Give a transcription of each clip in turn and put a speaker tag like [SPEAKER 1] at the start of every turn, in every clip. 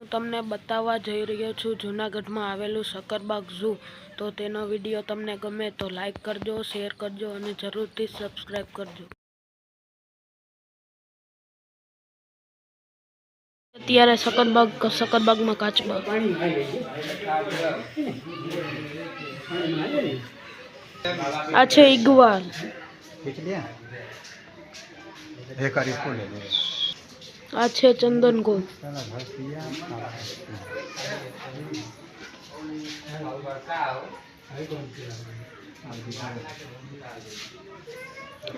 [SPEAKER 1] હું તમને બતાવવા જઈ રહ્યો છું જૂનાગઢમાં આવેલું શકરબાગ ઝૂ. તો તેનો વીડિયો તમને ગમે તો લાઈક કરજો, શેર કરજો અને જરૂરથી સબસ્ક્રાઈબ કરજો. અત્યારે શકરબાગ, શકરબાગમાં કાચબાગ આ છે ઈગવાલ. આ છે
[SPEAKER 2] ચંદન ગોલ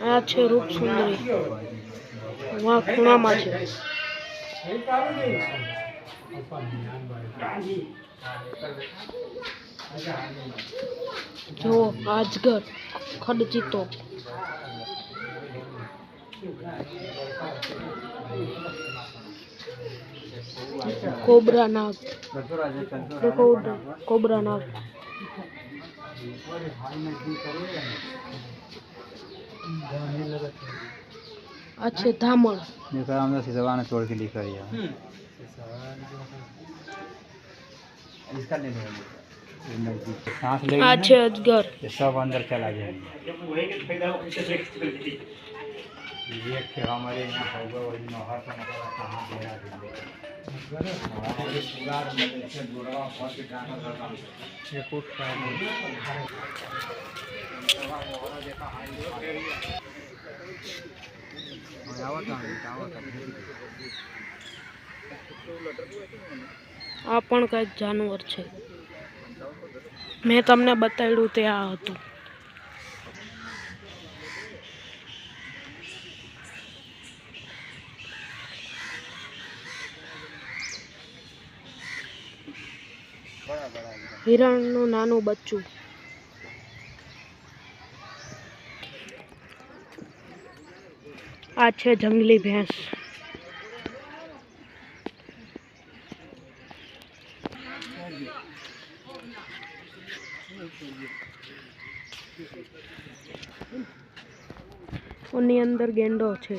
[SPEAKER 1] આ છે રૂપ સુંદરી વા ખૂણામાં છે. જો આજગર ખડચિતો कोबरा नाग
[SPEAKER 2] देखो कोबरा नाग अच्छे हम तोड़ के लिखा है हम्म। इसका ले
[SPEAKER 1] अच्छा
[SPEAKER 2] अजगर सब अंदर चला जाएँगे
[SPEAKER 1] આ પણ કંઈક જાનવર છે. મેં તમને બતાવ્યું તે આ હતું. હિરણનું નાનું બચ્ચું. આ છે જંગલી ભેંસ. ઓની અંદર ગેંડો છે.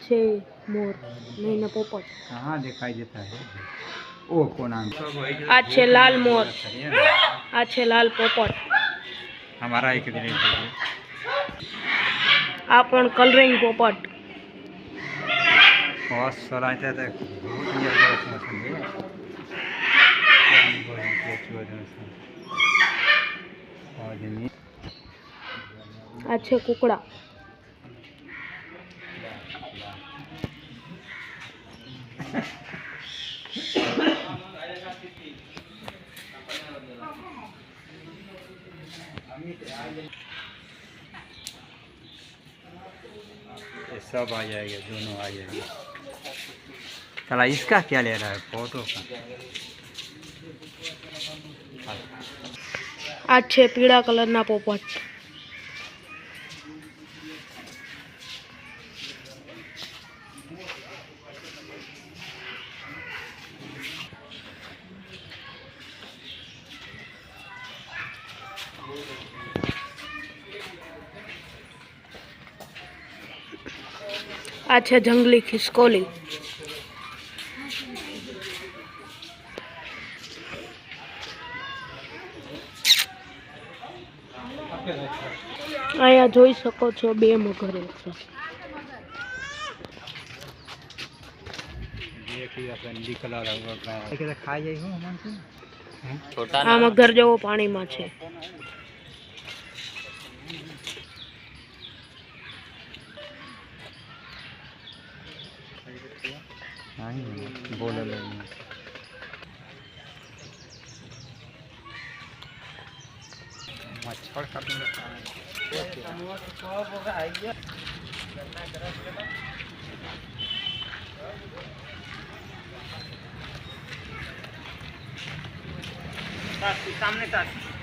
[SPEAKER 1] છે મોર નહીં ને પોપટ
[SPEAKER 2] कहाँ दिखाई देता है ओ को नाम
[SPEAKER 1] આ છે લાલ મોર આ છે લાલ પોપટ
[SPEAKER 2] हमारा एक दिन
[SPEAKER 1] આ પણ કલરિંગ પોપટ
[SPEAKER 2] बहुत सराहते थे बहुत ही बड़ा मौसम है और जमीन
[SPEAKER 1] આ છે કુકડા
[SPEAKER 2] सब आ जाएगा दोनों आ जाएगा साला इसका क्या ले रहा है फोटो का
[SPEAKER 1] अच्छे पीला कलर ना पोपट આ છે જંગલી ખિસકોલી. અહીંયા જોઈ શકો છો બે મગર છે. આ મગર જેવો પાણીમાં છે.
[SPEAKER 2] नहीं बोला लेंगे मच्छर काटने लगता है सामने साथ।